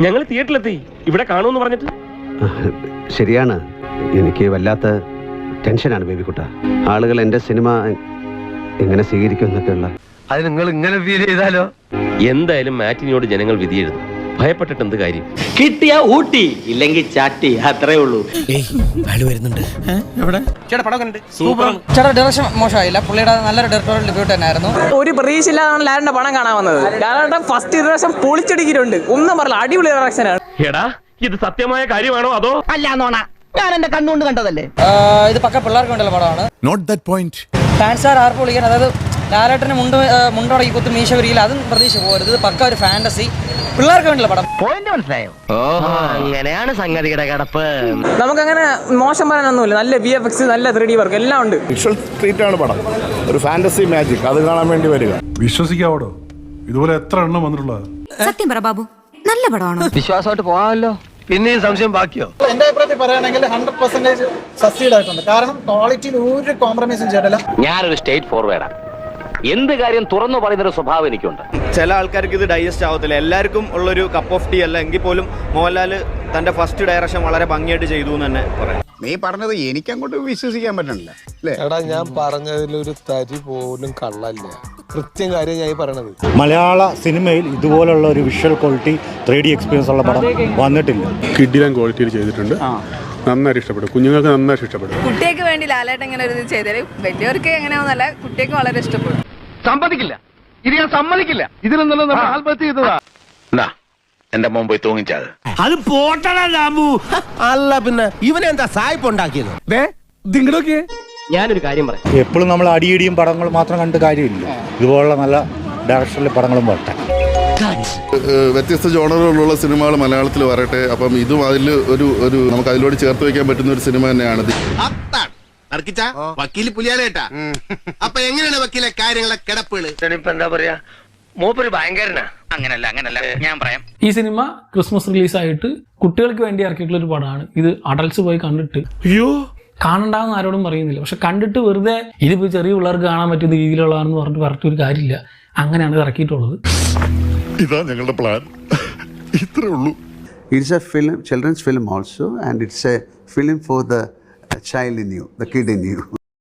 ഞങ്ങൾ തിയേറ്ററിലെത്തി. ഇവിടെ കാണുമെന്ന് പറഞ്ഞിട്ട്? ശരിയാണ്. എനിക്ക് വല്ലാത്ത ടെൻഷനാണ് ബേബിക്കുട്ട. ആളുകൾ എന്റെ സിനിമ എങ്ങനെ സ്വീകരിക്കും എന്നൊക്കെയുള്ള അത് നിങ്ങൾ ഇങ്ങനെ ഫീൽ ചെയ്താലോ? എന്തായാലും മാറ്റിനോട് ജനങ്ങൾ വിധിയെഴുതും. ഭയപ്പെട്ടിട്ട് എന്ത് കാര്യം? കിട്ടിയ ഊട്ടി ഇല്ലെങ്കിൽ ചാട്ടി അത്രേ ഉള്ളൂ. ചേട്ടാ ഡയറക്ഷൻ മോശമായില്ല. പുള്ളിയുടെ നല്ലൊരു ഡയറക്ടറൽ ഡെബ്യൂട്ട് തന്നെയായിരുന്നു. ഒരു പ്രതീക്ഷയില്ലാതാണ് ലാലിന്റെ പണം കാണാൻ വന്നത്. ലാലേട്ടൻ ഫസ്റ്റ് ഡയറക്ഷൻ പൊളിച്ചടിക്കിട്ടുണ്ട് ഒന്നും പറയില്ല അടിപൊളി ഡയറക്ഷനാണ് എടാ ഇത് സത്യമായ കാര്യമാണോ അതോ? അല്ല ഞാൻ എന്റെ കണ്ണുകൊണ്ട് കണ്ടതല്ലേ? ഇത് പക്ക പിള്ളേർക്ക് വേണ്ടിയുള്ള പടമാണ്. നോട്ട് ദാറ്റ് പോയിന്റ് ഫാൻസാർ ആർപ്പ് വിളിക്കാൻ അതായത് ലാലേട്ടന് മുണ്ട് മുണ്ടോടക്കി കുത്ത് മീശ വരിയില്ല അതും പ്രതീക്ഷ പോകരുത്. ഇത് പക്ക ഒരു ഫാന്റസി പിള്ളേർക്ക് വേണ്ടിയുള്ള പടം. പോയിന്റ് മനസ്സിലായോ? ഓഹോ. അങ്ങനെയാണ് സംഗതിയുടെ കിടപ്പ്. നമുക്കങ്ങനെ മോശം പറയാനൊന്നുമില്ല. നല്ല വി എഫ് എക്സ് നല്ല ത്രീ ഡി വർക്ക് എല്ലാം ഉണ്ട്. വിഷ്വൽ ട്രീറ്റ് ആണ് പടം. ഒരു ഫാന്റസി മാജിക് അത് കാണാൻ വേണ്ടി വരിക. വിശ്വസിക്കാവോ ഇതുപോലെ എത്ര എണ്ണം വന്നിട്ടുള്ളത്? സത്യം പറ ബാബു നല്ല പടമാണോ? വിശ്വാസമായിട്ട് പോകാമല്ലോ. പിന്നെയും സംശയം ബാക്കിയോ? എന്റെ അഭിപ്രായത്തിൽ പറയുകയാണെങ്കിൽ ഹൺഡ്രഡ് പെർസെന്റേജ് സക്സീഡ് ആയിട്ടുണ്ട്. കാരണം ക്വാളിറ്റിയിൽ ഒരു കോംപ്രമൈസും ചെയ്തില്ല ഞാനൊരു സ്റ്റേറ്റ് ഫോർവേഡാ എന്ത് കാര്യം തുറന്നു പറയുന്നൊരു സ്വഭാവം എനിക്കുണ്ട്. ചില ആൾക്കാർക്ക് ഇത് ഡൈജസ്റ്റ് ആവത്തില്ല. എല്ലാവർക്കും ഉള്ളൊരു കപ്പ് ഓഫ് ടീ അല്ല. എങ്കിൽ പോലും മോഹൻലാൽ തന്റെ ഫസ്റ്റ് ഡയറക്ഷൻ വളരെ ഭംഗിയായിട്ട് ചെയ്തു എന്ന് തന്നെ പറയാം. നീ പറഞ്ഞത് എനിക്ക് അങ്ങോട്ട് വിശ്വസിക്കാൻ പറ്റണില്ല. എടാ ഞാൻ പറഞ്ഞതിലൊരു തരി പോലും കള്ളല്ല. കൃത്യം കാര്യം ഞാൻ പറയണത്. മലയാള സിനിമയിൽ ഇതുപോലുള്ള ഒരു visual quality three D experience ഉള്ള പടം വന്നിട്ടില്ല. കിഡിലൻ ക്വാളിറ്റിയിൽ ചെയ്തിട്ടുണ്ട്. നന്നായിട്ട് ഇഷ്ടപ്പെടും കുഞ്ഞുങ്ങൾക്ക് നന്നായിട്ട് ഇഷ്ടപ്പെടും കുട്ടികൾക്ക് വേണ്ടി ലാലായിട്ട് ഇങ്ങനെ ഒരു ചെയ്തത്. വലിയവർക്ക് എങ്ങനെയാണെന്നല്ല കുട്ടികൾക്ക് വളരെ ഇഷ്ടപ്പെടും സമ്മതിക്കില്ല. ഇത് ഞാൻ സമ്മതിക്കില്ല. ഇതിൽ നിന്നുള്ള നമ്മൾ ആത്മഹത്യ ചെയ്തതാ. എന്റെ മോൻ പോയി തൂങ്ങിച്ചത് അത്. പോട്ടടാ അല്ല പിന്നെ ഇവനെന്താ സായിപ്പ് ഉണ്ടാക്കിയത് ഞാനൊരു കാര്യം പറയാം. എപ്പോഴും നമ്മൾ അടിയിടിയും പടങ്ങൾ മാത്രം കണ്ട് കാര്യമില്ല. ഇതുപോലുള്ള നല്ല ഡയറക്ഷനിലെ പടങ്ങളും വരട്ടെ. വ്യത്യസ്ത ജോണറുകളുള്ള സിനിമകൾ മലയാളത്തിൽ വരട്ടെ. അപ്പം ഇതും അതിൽ ഒരു ഒരു നമുക്ക് അതിലൂടെ ചേർത്ത് വെക്കാൻ പറ്റുന്ന ഒരു സിനിമ തന്നെയാണ് ഇത് വക്കീൽ പുലിയാലേട്ടാ അപ്പൊ എങ്ങനെയാണ് വക്കീലെ കാര്യങ്ങളെ കിടപ്പുകൾ? എന്താ പറയാ? മൂപ്പര് ഭയങ്കരനാ. അങ്ങനല്ല അങ്ങനല്ല. ഞാൻ പറയാം. ഈ സിനിമ ക്രിസ്മസ് റിലീസായിട്ട് കുട്ടികൾക്ക് വേണ്ടി ഇറക്കിയിട്ടുള്ള ഒരു പടമാണ്. ഇത് അഡൽസ് പോയി കണ്ടിട്ട്. അയ്യോ. കാണണ്ടാന്ന് ആരോടും പറയുന്നില്ല. പക്ഷെ കണ്ടിട്ട് വെറുതെ ഇതിപ്പോൾ ചെറിയ പിള്ളേർക്ക് കാണാൻ പറ്റുന്ന രീതിയിലുള്ളതാണെന്ന് പറഞ്ഞിട്ട് പറഞ്ഞിട്ട് ഒരു കാര്യമില്ല. അങ്ങനെയാണ് ഇത് ഇറക്കിയിട്ടുള്ളത്. ഇതാ ഞങ്ങളുടെ പ്ലാൻ ഇത്രേ ഉള്ളൂ. It's a film children's film also and it's a film for the child in you, the kid in you.